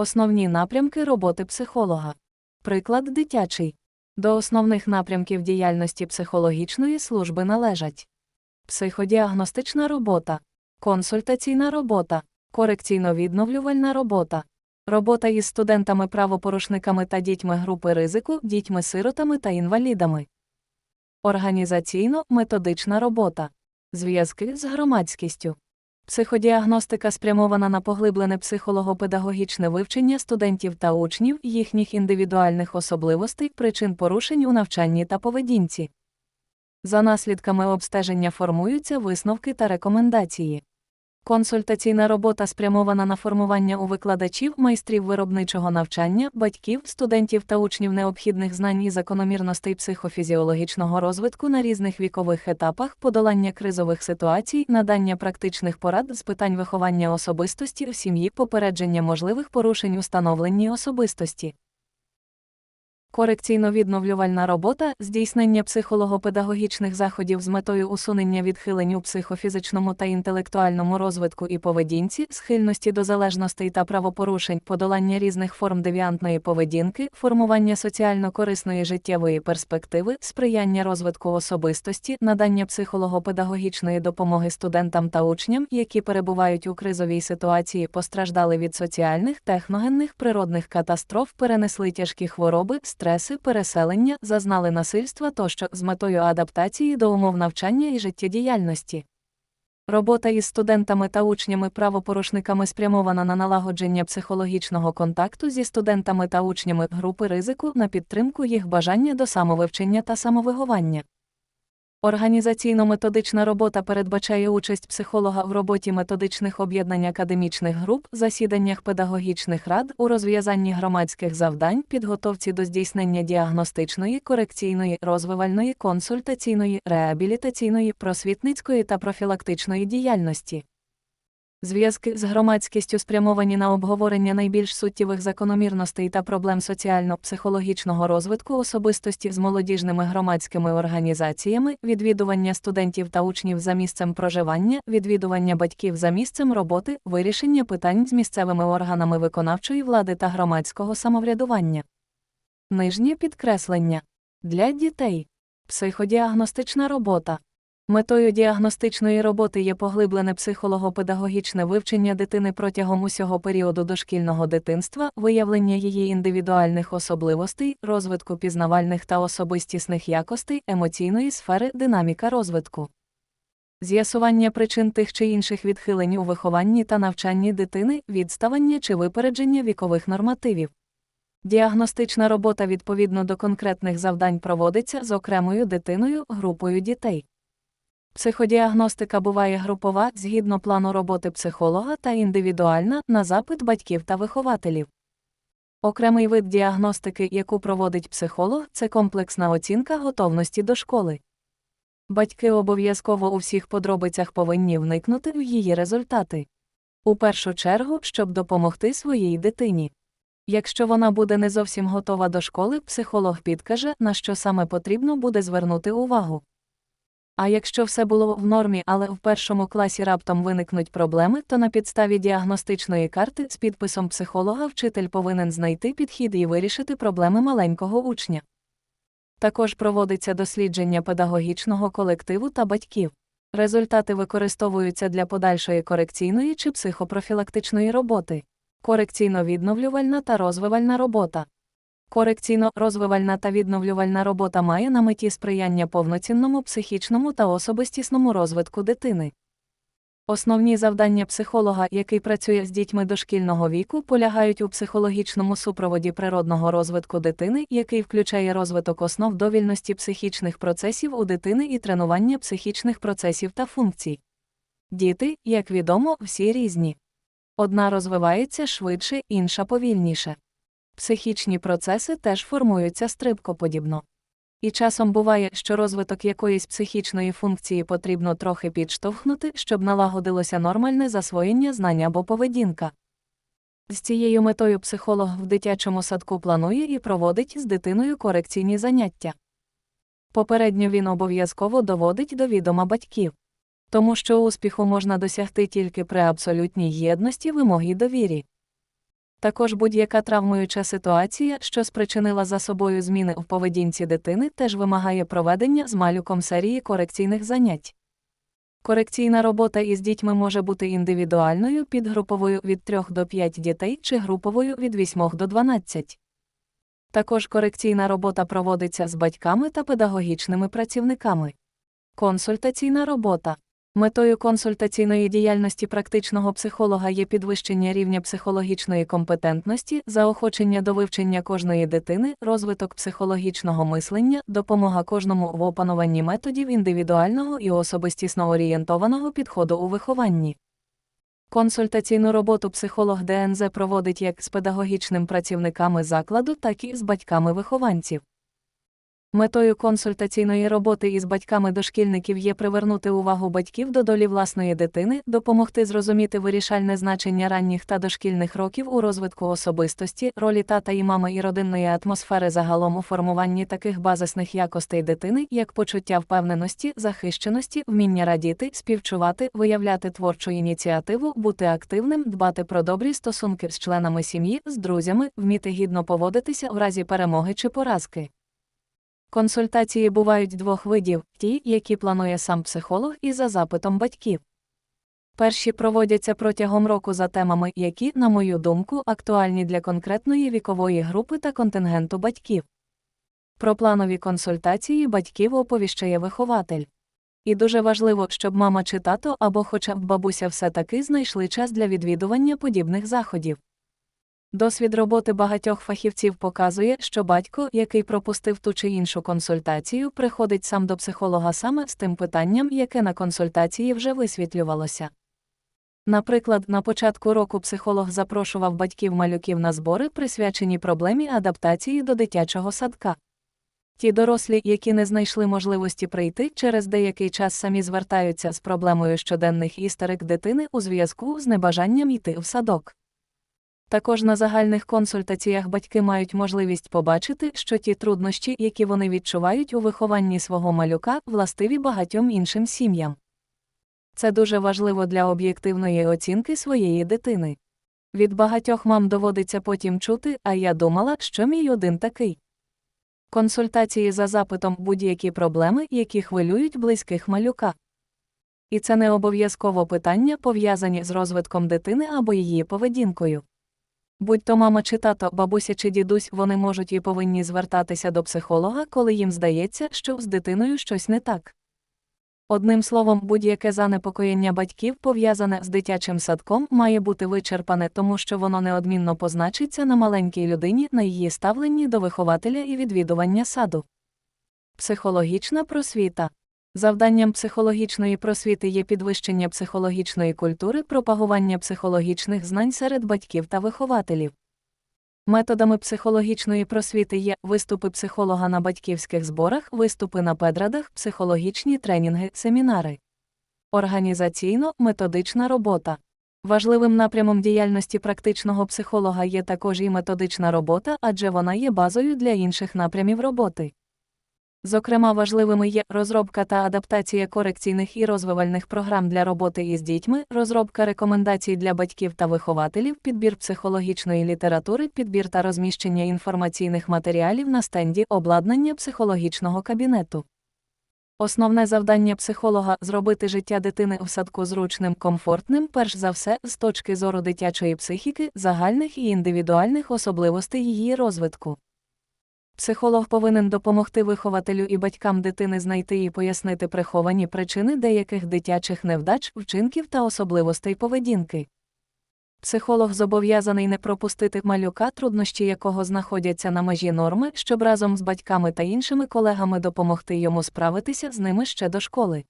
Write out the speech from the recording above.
Основні напрямки роботи психолога. Приклад дитячий. До основних напрямків діяльності психологічної служби належать психодіагностична робота, консультаційна робота, корекційно-відновлювальна робота, робота із студентами-правопорушниками та дітьми групи ризику, дітьми-сиротами та інвалідами, організаційно-методична робота, зв'язки з громадськістю. Психодіагностика спрямована на поглиблене психолого-педагогічне вивчення студентів та учнів, їхніх індивідуальних особливостей, причин порушень у навчанні та поведінці. За наслідками обстеження формуються висновки та рекомендації. Консультаційна робота спрямована на формування у викладачів, майстрів виробничого навчання, батьків, студентів та учнів необхідних знань і закономірностей психофізіологічного розвитку на різних вікових етапах, подолання кризових ситуацій, надання практичних порад з питань виховання особистості в сім'ї, попередження можливих порушень у становленні особистості. Корекційно-відновлювальна робота здійснення психолого-педагогічних заходів з метою усунення відхилень у психофізичному та інтелектуальному розвитку і поведінці, схильності до залежностей та правопорушень, подолання різних форм девіантної поведінки, формування соціально-корисної життєвої перспективи, сприяння розвитку особистості, надання психолого-педагогічної допомоги студентам та учням, які перебувають у кризовій ситуації, постраждали від соціальних, техногенних, природних катастроф, перенесли тяжкі хвороби, стреси, переселення, зазнали насильства тощо з метою адаптації до умов навчання і життєдіяльності. Робота із студентами та учнями-правопорушниками спрямована на налагодження психологічного контакту зі студентами та учнями групи ризику на підтримку їх бажання до самовивчення та самовигування. Організаційно-методична робота передбачає участь психолога в роботі методичних об'єднань академічних груп, засіданнях педагогічних рад, у розв'язанні громадських завдань, підготовці до здійснення діагностичної, корекційної, розвивальної, консультаційної, реабілітаційної, просвітницької та профілактичної діяльності. Зв'язки з громадськістю спрямовані на обговорення найбільш суттєвих закономірностей та проблем соціально-психологічного розвитку особистості з молодіжними громадськими організаціями, відвідування студентів та учнів за місцем проживання, відвідування батьків за місцем роботи, вирішення питань з місцевими органами виконавчої влади та громадського самоврядування. Нижнє підкреслення для дітей. Психодіагностична робота. Метою діагностичної роботи є поглиблене психолого-педагогічне вивчення дитини протягом усього періоду дошкільного дитинства, виявлення її індивідуальних особливостей, розвитку пізнавальних та особистісних якостей, емоційної сфери, динаміка розвитку. З'ясування причин тих чи інших відхилень у вихованні та навчанні дитини, відставання чи випередження вікових нормативів. Діагностична робота відповідно до конкретних завдань проводиться з окремою дитиною, групою дітей. Психодіагностика буває групова згідно плану роботи психолога та індивідуальна на запит батьків та вихователів. Окремий вид діагностики, яку проводить психолог, це комплексна оцінка готовності до школи. Батьки обов'язково у всіх подробицях повинні вникнути в її результати. У першу чергу, щоб допомогти своїй дитині. Якщо вона буде не зовсім готова до школи, психолог підкаже, на що саме потрібно буде звернути увагу. А якщо все було в нормі, але в першому класі раптом виникнуть проблеми, то на підставі діагностичної карти з підписом психолога вчитель повинен знайти підхід і вирішити проблеми маленького учня. Також проводиться дослідження педагогічного колективу та батьків. Результати використовуються для подальшої корекційної чи психопрофілактичної роботи, корекційно-відновлювальна та розвивальна робота. Корекційно-розвивальна та відновлювальна робота має на меті сприяння повноцінному психічному та особистісному розвитку дитини. Основні завдання психолога, який працює з дітьми дошкільного віку, полягають у психологічному супроводі природного розвитку дитини, який включає розвиток основ довільності психічних процесів у дитини і тренування психічних процесів та функцій. Діти, як відомо, всі різні. Одна розвивається швидше, інша повільніше. Психічні процеси теж формуються стрибкоподібно. І часом буває, що розвиток якоїсь психічної функції потрібно трохи підштовхнути, щоб налагодилося нормальне засвоєння знань або поведінка. З цією метою психолог в дитячому садку планує і проводить з дитиною корекційні заняття. Попередньо він обов'язково доводить до відома батьків. Тому що успіху можна досягти тільки при абсолютній єдності вимоги довірі. Також будь-яка травмуюча ситуація, що спричинила за собою зміни в поведінці дитини, теж вимагає проведення з малюком серії корекційних занять. Корекційна робота із дітьми може бути індивідуальною, підгруповою від 3 до 5 дітей чи груповою від 8 до 12. Також корекційна робота проводиться з батьками та педагогічними працівниками. Консультаційна робота. Метою консультаційної діяльності практичного психолога є підвищення рівня психологічної компетентності, заохочення до вивчення кожної дитини, розвиток психологічного мислення, допомога кожному в опануванні методів індивідуального і особистісно орієнтованого підходу у вихованні. Консультаційну роботу психолог ДНЗ проводить як з педагогічним працівниками закладу, так і з батьками вихованців. Метою консультаційної роботи із батьками дошкільників є привернути увагу батьків до долі власної дитини, допомогти зрозуміти вирішальне значення ранніх та дошкільних років у розвитку особистості, ролі тата і мами і родинної атмосфери загалом у формуванні таких базисних якостей дитини, як почуття впевненості, захищеності, вміння радіти, співчувати, виявляти творчу ініціативу, бути активним, дбати про добрі стосунки з членами сім'ї, з друзями, вміти гідно поводитися в разі перемоги чи поразки. Консультації бувають двох видів: ті, які планує сам психолог, і за запитом батьків. Перші проводяться протягом року за темами, які, на мою думку, актуальні для конкретної вікової групи та контингенту батьків. Про планові консультації батьків оповіщає вихователь. І дуже важливо, щоб мама чи тато або хоча б бабуся все таки знайшли час для відвідування подібних заходів. Досвід роботи багатьох фахівців показує, що батько, який пропустив ту чи іншу консультацію, приходить сам до психолога саме з тим питанням, яке на консультації вже висвітлювалося. Наприклад, на початку року психолог запрошував батьків малюків на збори, присвячені проблемі адаптації до дитячого садка. Ті дорослі, які не знайшли можливості прийти, через деякий час самі звертаються з проблемою щоденних істерик дитини у зв'язку з небажанням йти в садок. Також на загальних консультаціях батьки мають можливість побачити, що ті труднощі, які вони відчувають у вихованні свого малюка, властиві багатьом іншим сім'ям. Це дуже важливо для об'єктивної оцінки своєї дитини. Від багатьох мам доводиться потім чути, а я думала, що мій один такий. Консультації за запитом будь-які проблеми, які хвилюють близьких малюка. І це не обов'язково питання, пов'язані з розвитком дитини або її поведінкою. Будь то мама чи тато, бабуся чи дідусь, вони можуть і повинні звертатися до психолога, коли їм здається, що з дитиною щось не так. Одним словом, будь-яке занепокоєння батьків, пов'язане з дитячим садком, має бути вичерпане, тому що воно неодмінно позначиться на маленькій людині, на її ставленні до вихователя і відвідування саду. Психологічна просвіта Завданням психологічної просвіти є підвищення психологічної культури, пропагування психологічних знань серед батьків та вихователів. Методами психологічної просвіти є виступи психолога на батьківських зборах, виступи на педрадах, психологічні тренінги, семінари. Організаційно методична робота. Важливим напрямом діяльності практичного психолога є також і методична робота, адже вона є базою для інших напрямів роботи. Зокрема, важливими є розробка та адаптація корекційних і розвивальних програм для роботи із дітьми, розробка рекомендацій для батьків та вихователів, підбір психологічної літератури, підбір та розміщення інформаційних матеріалів на стенді, обладнання психологічного кабінету. Основне завдання психолога зробити життя дитини в садку зручним, комфортним, перш за все, з точки зору дитячої психіки, загальних і індивідуальних особливостей її розвитку. Психолог повинен допомогти вихователю і батькам дитини знайти і пояснити приховані причини деяких дитячих невдач, вчинків та особливостей поведінки. Психолог зобов'язаний не пропустити малюка, труднощі якого знаходяться на межі норми, щоб разом з батьками та іншими колегами допомогти йому справитися з ними ще до школи.